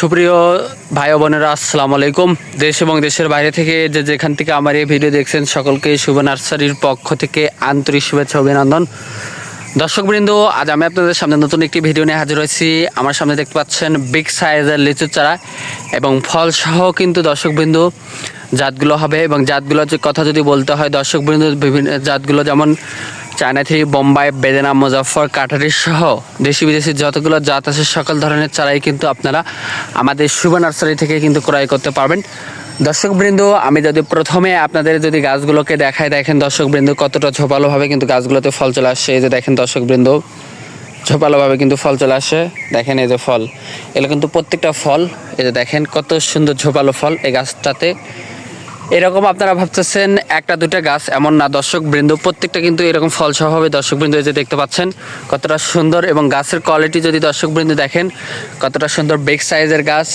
সুপ্রিয় ভাই বোনেরা, আসসালামু আলাইকুম। দেশ এবং দেশের বাইরে থেকে যে যেখান থেকে আমার এই ভিডিও দেখছেন, সকলকে শুভ নার্সারির পক্ষ থেকে আন্তরিক শুভেচ্ছা অভিনন্দন। দর্শকবৃন্দ, আজ আমি আপনাদের সামনে নতুন একটি ভিডিও নিয়ে হাজির হয়েছি। আমার সামনে দেখতে পাচ্ছেন বিগ সাইজের লিচু চারা এবং ফল সহ কিন্তু দর্শকবৃন্দ জাতগুলো হবে এবং জাতগুলোর কথা যদি বলতে হয়, দর্শকবৃন্দ বিভিন্ন জাতগুলো যেমন চায়না থ্রি বোম্বাই, বেদেনা মুজাফর কাটারি সহ দেশি বিদেশি যতগুলো জাত আছে, সকল ধরনের চারাই কিন্তু আপনারা আমাদের শুভ নার্সারি থেকে কিন্তু ক্রয় করতে পারবেন। দর্শকবৃন্দ, আমি যদি প্রথমে আপনাদের যদি গাছগুলোকে দেখায় দেখেন দর্শকবৃন্দ কতটা ঝোপালোভাবে কিন্তু গাছগুলোতে ফল চলে আসছে। এই যে দেখেন দর্শকবৃন্দ, ঝোপালোভাবে কিন্তু ফল চলে আসে দেখেন এই যে ফল, এগুলো কিন্তু প্রত্যেকটা ফল, এই যে দেখেন কত সুন্দর ঝোপালো ফল এই গাছটাতে। এরকম আপনারা ভাবতেছেন একটা দুটা গাছ, এমন না। দর্শক বৃন্দ, প্রত্যেকটা কিন্তু এরকম ফল হবে দর্শক বৃন্দ যে দেখতে পাচ্ছেন, কতটা সুন্দর এবং গাছের কোয়ালিটি যদি দর্শক বৃন্দ দেখেন, কতটা সুন্দর বেগ সাইজের গাছ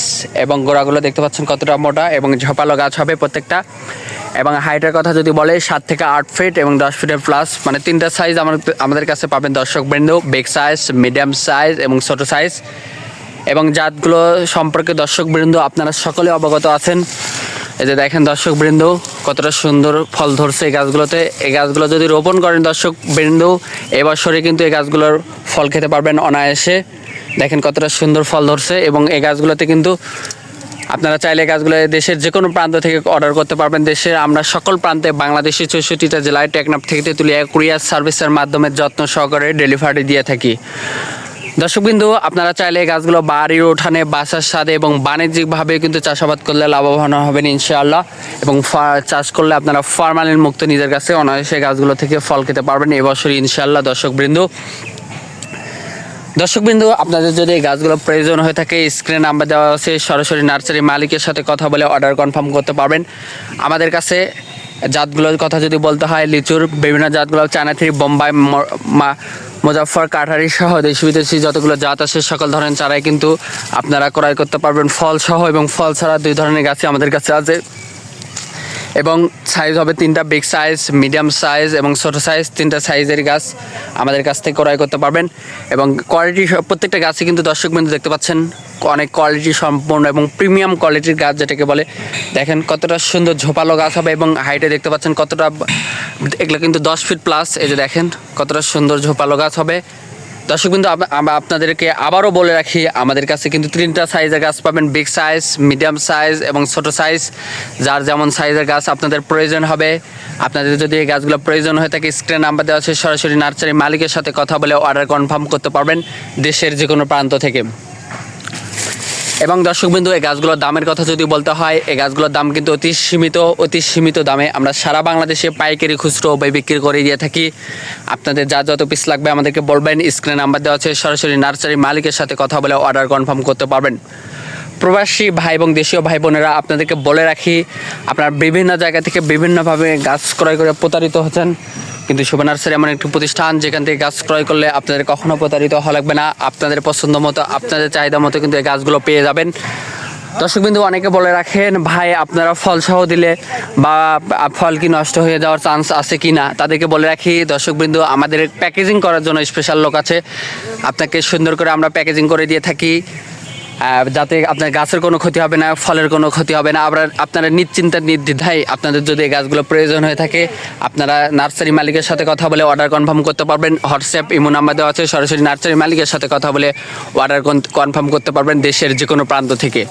এবং গোড়াগুলো দেখতে পাচ্ছেন কতটা মোটা এবং ঝোপালো গাছ হবে প্রত্যেকটা। এবং হাইটের কথা যদি বলে, সাত থেকে আট ফিট এবং দশ ফিটের প্লাস মানে তিনটা সাইজ আমাদের কাছে পাবেন দর্শক বৃন্দ বেগ সাইজ মিডিয়াম সাইজ এবং ছোট সাইজ এবং জাতগুলো সম্পর্কে দর্শক বৃন্দ আপনারা সকলে অবগত আছেন। এই যে দেখেন দর্শক বৃন্দ কতটা সুন্দর ফল ধরছে এই গাছগুলোতে। এই গাছগুলো যদি রোপণ করেন দর্শক বৃন্দ এবছরে কিন্তু এই গাছগুলোর ফল খেতে পারবেন অনায়াসে। দেখেন কতটা সুন্দর ফল ধরছে এবং এই গাছগুলোতে কিন্তু আপনারা চাইলে গাছগুলো দেশের যে কোনো প্রান্ত থেকে অর্ডার করতে পারবেন। দেশের আমরা সকল প্রান্তে বাংলাদেশের চৌষট্টিটা জেলায় টেকনাফ থেকে তেঁতুলিয়া কুরিয়ার সার্ভিসের মাধ্যমে যত্ন সহকারে ডেলিভারি দিয়ে থাকি। দর্শকবিন্দু, আপনারা চাইলে এই গাছগুলো বাড়ির উঠানে, বাসার সাথে এবং বাণিজ্যিকভাবে কিন্তু চাষাবাদ করলে লাভবান হবেন ইনশাআল্লাহ। এবং চাষ করলে আপনারা ফরমালিন মুক্ত নিজের কাছে অনায়াসে গাছগুলো থেকে ফল খেতে পারবেন এবছরই ইনশাআল্লাহ দর্শকবৃন্দ। দর্শকবিন্দু, আপনাদের যদি এই গাছগুলো প্রয়োজন হয়ে থাকে, স্ক্রিনে নাম্বার দেওয়া আছে, সরাসরি নার্সারি মালিকের সাথে কথা বলে অর্ডার কনফার্ম করতে পারবেন। আমাদের কাছে জাতগুলোর কথা যদি বলতে হয়, লিচুর বিভিন্ন জাতগুলো চায়না থ্রি বোম্বাই মুজাফর কাঠারি সহ দেশ বিদেশি যতগুলো জাত আছে, সকল ধরনের চারাই কিন্তু আপনারা ক্রয় করতে পারবেন। ফল সহ এবং ফল ছাড়া দুই ধরনের গাছই আমাদের কাছে আছে। এবং সাইজ হবে তিনটা বিগ সাইজ মিডিয়াম সাইজ এবং ছোটো সাইজ তিনটা সাইজের গাছ আমাদের কাছ থেকে ক্রয় করতে পারবেন। এবং কোয়ালিটি প্রত্যেকটা গাছই কিন্তু দর্শক বিন্দু দেখতে পাচ্ছেন। অনেক কোয়ালিটি সম্পূর্ণ এবং প্রিমিয়াম কোয়ালিটির গাছ যেটাকে বলে। দেখেন কতটা সুন্দর ঝোপালো গাছ হবে এবং হাইটে দেখতে পাচ্ছেন কতটা, এগুলো কিন্তু দশ ফিট প্লাস এই যে দেখেন কতটা সুন্দর ঝোপালো গাছ হবে। দর্শক আমরা আপনাদেরকে আবারও বলে রাখি, আমাদের কাছে কিন্তু তিনটা সাইজের গাছ পাবেন বিগ সাইজ মিডিয়াম সাইজ এবং ছোট সাইজ যার যেমন সাইজের গাছ আপনাদের প্রয়োজন হবে। আপনাদের যদি এই গাছগুলো প্রয়োজন হয়ে থাকে স্ক্রিন নাম্বার দেওয়া আছে, সরাসরি নার্সারি মালিকের সাথে কথা বলে অর্ডার কনফার্ম করতে পারবেন দেশের যে কোনো প্রান্ত থেকে। এবং দর্শকবিন্দু, এই গাছগুলোর দামের কথা যদি বলতে হয়, এই গাছগুলোর দাম কিন্তু অতি সীমিত অতি সীমিত দামে আমরা সারা বাংলাদেশে পাইকারি খুচরো উভয় বিক্রি করে দিয়ে থাকি। আপনাদের যা যত পিস লাগবে আমাদেরকে বলবেন স্ক্রিনে নাম্বার দেওয়া আছে, সরাসরি নার্সারি মালিকের সাথে কথা বলে অর্ডার কনফার্ম করতে পারবেন। প্রবাসী ভাই এবং দেশীয় ভাই বোনেরা, আপনাদেরকে বলে রাখি, আপনার বিভিন্ন জায়গা থেকে বিভিন্নভাবে গাছ ক্রয় করে প্রতারিত হচ্ছেন। কিন্তু শুভ নার্সারি এমন একটি প্রতিষ্ঠান যেখান থেকে গাছ ক্রয় করলে আপনাদের কখনো প্রতারিত হওয়া লাগবে না। আপনাদের পছন্দ মতো, আপনাদের চাহিদা মতো কিন্তু এই গাছগুলো পেয়ে যাবেন। দর্শকবিন্দু, অনেকে বলে রাখেন, ভাই, আপনারা ফল সহ দিলে বা ফল কি নষ্ট হয়ে যাওয়ার চান্স আছে কি না? তাদেরকে বলে রাখি, দর্শকবৃন্দ, আমাদের প্যাকেজিং করার জন্য স্পেশাল লোক আছে। আপনাকে সুন্দর করে আমরা প্যাকেজিং করে দিয়ে থাকি। যাতে আপনার গাছের কোনো ক্ষতি হবে না, ফলের কোনো ক্ষতি হবে না। আবার আপনারা নিশ্চিন্তা, নির্দ্বিধায় আপনাদের যদি এই গাছগুলো প্রয়োজন হয়ে থাকে, আপনারা নার্সারি মালিকের সাথে কথা বলে অর্ডার কনফার্ম করতে পারবেন। হোয়াটসঅ্যাপ, ইমো নাম্বার দেওয়া আছে, সরাসরি নার্সারি মালিকের সাথে কথা বলে অর্ডার কনফার্ম করতে পারবেন দেশের যে কোনো প্রান্ত থেকে।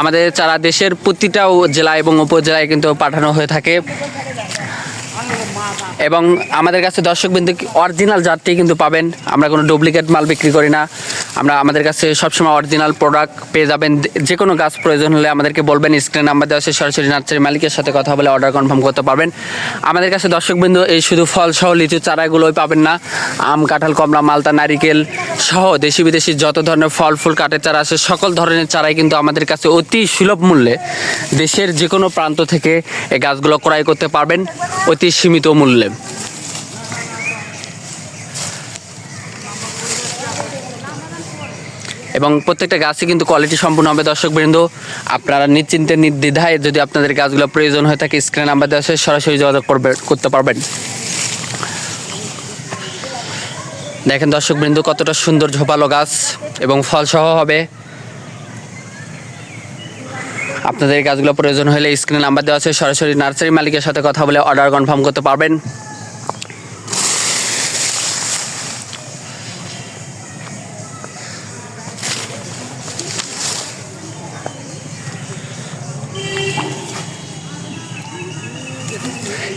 আমাদের সারা দেশের প্রতিটাও জেলা এবং উপজেলায় কিন্তু পাঠানো হয়ে থাকে। এবং আমাদের কাছে দর্শকবৃন্দ অরিজিনাল জাতটি কিন্তু পাবেন। আমরা কোনো ডুপ্লিকেট মাল বিক্রি করি না। আমরা আমাদের কাছে সবসময় অরিজিনাল প্রোডাক্ট পেয়ে যাবেন। যে কোনো গাছ প্রয়োজন হলে আমাদেরকে বলবেন স্ক্রিন নাম্বার দেওয়া আছে, সরাসরি নার্সারি মালিকের সাথে কথা বলে অর্ডার কনফার্ম করতে পারবেন। আমাদের কাছে দর্শকবৃন্দ, এই শুধু ফল সহ লিচু চারাগুলোই পাবেন না, আম, কাঁঠাল, কমলা, মালতা, নারিকেল সহ দেশি বিদেশি যত ধরনের ফল, ফুল, কাঠের চারা আছে, সকল ধরনের চারাই কিন্তু আমাদের কাছে অতি সুলভ মূল্যে দেশের যে কোনো প্রান্ত থেকে এই গাছগুলো ক্রয় করতে পারবেন অতি সীমিত মূল্যে। এবং প্রত্যেকটা গাছই কিন্তু কোয়ালিটি সম্পূর্ণ হবে। দর্শক বৃন্দ আপনারা নিশ্চিন্তে, নির্দ্বিধায় যদি আপনাদের গাছগুলো প্রয়োজন হয়ে থাকে স্ক্রিন নাম্বার দেওয়া সরাসরি যোগাযোগ করবে করতে পারবেন। দেখেন দর্শক বৃন্দ কতটা সুন্দর ঝোপালো গাছ এবং ফল সহ হবে। আপনাদের গাছগুলো প্রয়োজন হলে স্ক্রিনে নাম্বার দেওয়া আছে, সরাসরি নার্সারি মালিকের সাথে কথা বলে অর্ডার কনফার্ম করতে পারবেন।